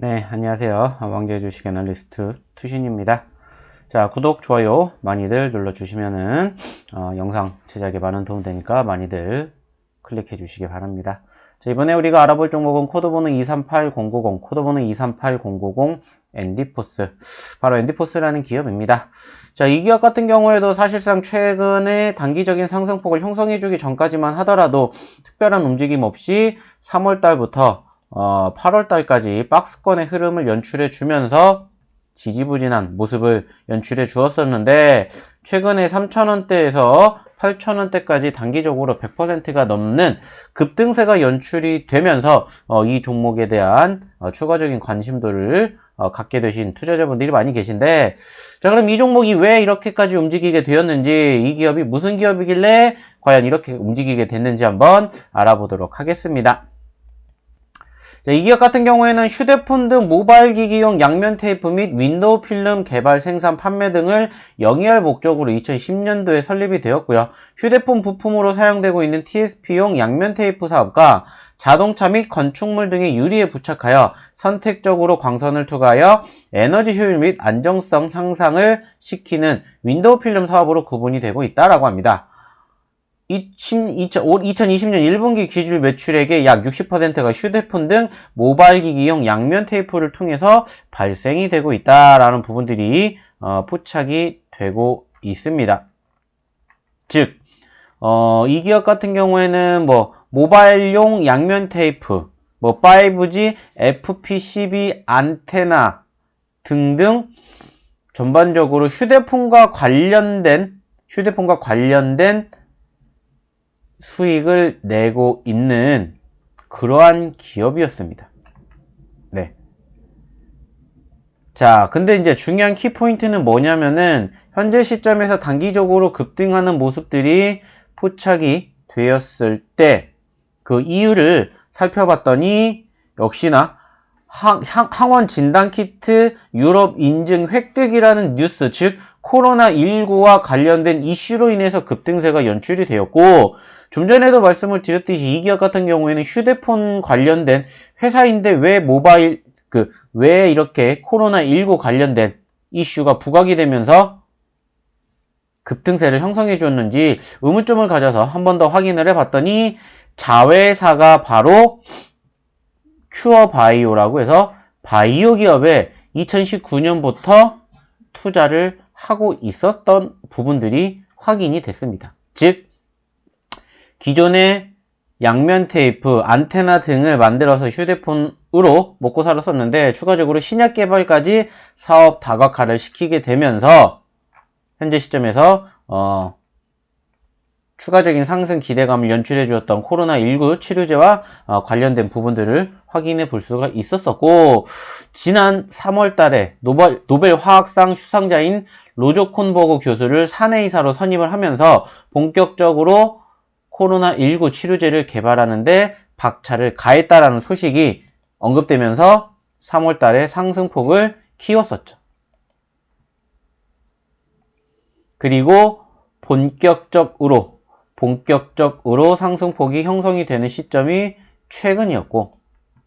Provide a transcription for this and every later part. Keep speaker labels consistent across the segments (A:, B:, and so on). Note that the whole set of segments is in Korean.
A: 네, 안녕하세요. 왕재 주식 애널리스트 투신입니다. 자, 구독, 좋아요 많이들 눌러주시면은 어, 영상 제작에 많은 도움 되니까 많이들 클릭해 주시기 바랍니다. 자, 이번에 우리가 알아볼 종목은 코드번호 238090, 코드번호 238090 엔디포스. 바로 엔디포스라는 기업입니다. 자, 이 기업 같은 경우에도 사실상 최근에 단기적인 상승폭을 형성해주기 전까지만 하더라도 특별한 움직임 없이 3월달부터 어, 8월달까지 박스권의 흐름을 연출해 주면서 지지부진한 모습을 연출해 주었었는데 최근에 3,000원대에서 8,000원대까지 단기적으로 100%가 넘는 급등세가 연출이 되면서 어, 이 종목에 대한 어, 추가적인 관심도를 어, 갖게 되신 투자자분들이 많이 계신데 자 그럼 이 종목이 왜 이렇게까지 움직이게 되었는지 이 기업이 무슨 기업이길래 과연 이렇게 움직이게 됐는지 한번 알아보도록 하겠습니다. 자, 이 기업 같은 경우에는 휴대폰 등 모바일 기기용 양면 테이프 및 윈도우 필름 개발, 생산, 판매 등을 영위할 목적으로 2010년도에 설립이 되었고요. 휴대폰 부품으로 사용되고 있는 TSP용 양면 테이프 사업과 자동차 및 건축물 등의 유리에 부착하여 선택적으로 광선을 투과하여 에너지 효율 및 안정성 향상을 시키는 윈도우 필름 사업으로 구분이 되고 있다라고 합니다. 2020년 1분기 기준 매출액의 약 60%가 휴대폰 등 모바일 기기용 양면 테이프를 통해서 발생이 되고 있다라는 부분들이 어, 포착이 되고 있습니다. 즉, 어, 이 기업 같은 경우에는 뭐 모바일용 양면 테이프, 뭐 5G, FPCB 안테나 등등 전반적으로 휴대폰과 관련된 휴대폰과 관련된 수익을 내고 있는 그러한 기업이었습니다. 네. 자, 근데 이제 중요한 키포인트는 뭐냐면은 현재 시점에서 단기적으로 급등하는 모습들이 포착이 되었을 때 그 이유를 살펴봤더니 역시나 항, 항원 진단키트 유럽 인증 획득이라는 뉴스, 즉 코로나19와 관련된 이슈로 인해서 급등세가 연출이 되었고 좀 전에도 말씀을 드렸듯이 이 기업 같은 경우에는 휴대폰 관련된 회사인데 왜 모바일 그 왜 이렇게 코로나19 관련된 이슈가 부각이 되면서 급등세를 형성해 주었는지 의문점을 가져서 한 번 더 확인을 해 봤더니 자회사가 바로 큐어바이오라고 해서 바이오 기업에 2019년부터 투자를 하고 있었던 부분들이 확인이 됐습니다. 즉 기존의 양면 테이프, 안테나 등을 만들어서 휴대폰으로 먹고 살았었는데 추가적으로 신약 개발까지 사업 다각화를 시키게 되면서 현재 시점에서 어, 추가적인 상승 기대감을 연출해 주었던 코로나19 치료제와 어, 관련된 부분들을 확인해 볼 수가 있었었고 지난 3월 달에 노벨, 노벨 화학상 수상자인 로조 콘버그 교수를 사내이사로 선임을 하면서 본격적으로 코로나19 치료제를 개발하는데 박차를 가했다라는 소식이 언급되면서 3월 달에 상승폭을 키웠었죠. 그리고 본격적으로 본격적으로 상승폭이 형성이 되는 시점이 최근이었고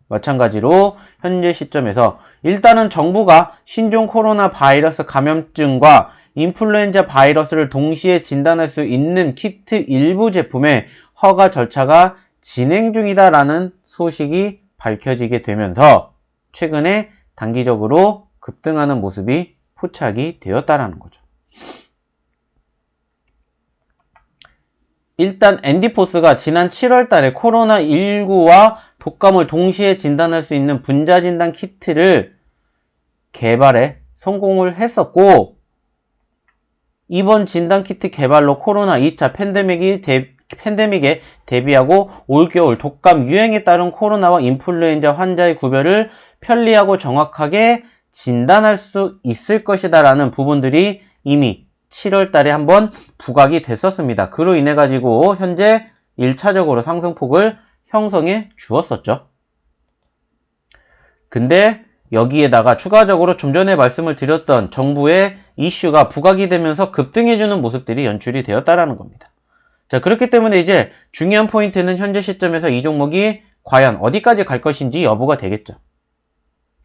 A: 마찬가지로 현재 시점에서 일단은 정부가 신종 코로나 바이러스 감염증과 인플루엔자 바이러스를 동시에 진단할 수 있는 키트 일부 제품의 허가 절차가 진행 중이다라는 소식이 밝혀지게 되면서 최근에 단기적으로 급등하는 모습이 포착이 되었다라는 거죠. 일단 앤디포스가 지난 7월 달에 코로나19와 독감을 동시에 진단할 수 있는 분자 진단 키트를 개발에 성공을 했었고 이번 진단 키트 개발로 코로나 2차 팬데믹이 대, 팬데믹에 대비하고 올겨울 독감 유행에 따른 코로나와 인플루엔자 환자의 구별을 편리하고 정확하게 진단할 수 있을 것이다 라는 부분들이 이미 7월 달에 한번 부각이 됐었습니다. 그로 인해 가지고 현재 1차적으로 상승폭을 형성해 주었었죠. 근데 여기에다가 추가적으로 좀 전에 말씀을 드렸던 정부의 이슈가 부각이 되면서 급등해주는 모습들이 연출이 되었다라는 겁니다. 자, 그렇기 때문에 이제 중요한 포인트는 현재 시점에서 이 종목이 과연 어디까지 갈 것인지 여부가 되겠죠.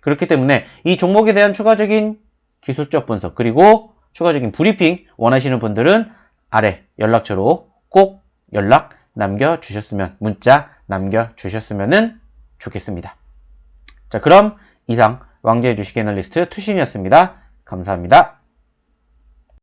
A: 그렇기 때문에 이 종목에 대한 추가적인 기술적 분석 그리고 추가적인 브리핑 원하시는 분들은 아래 연락처로 꼭 연락 남겨주셨으면 문자 남겨주셨으면 좋겠습니다. 자 그럼 이상 왕재의 주식 애널리스트 투신이었습니다. 감사합니다.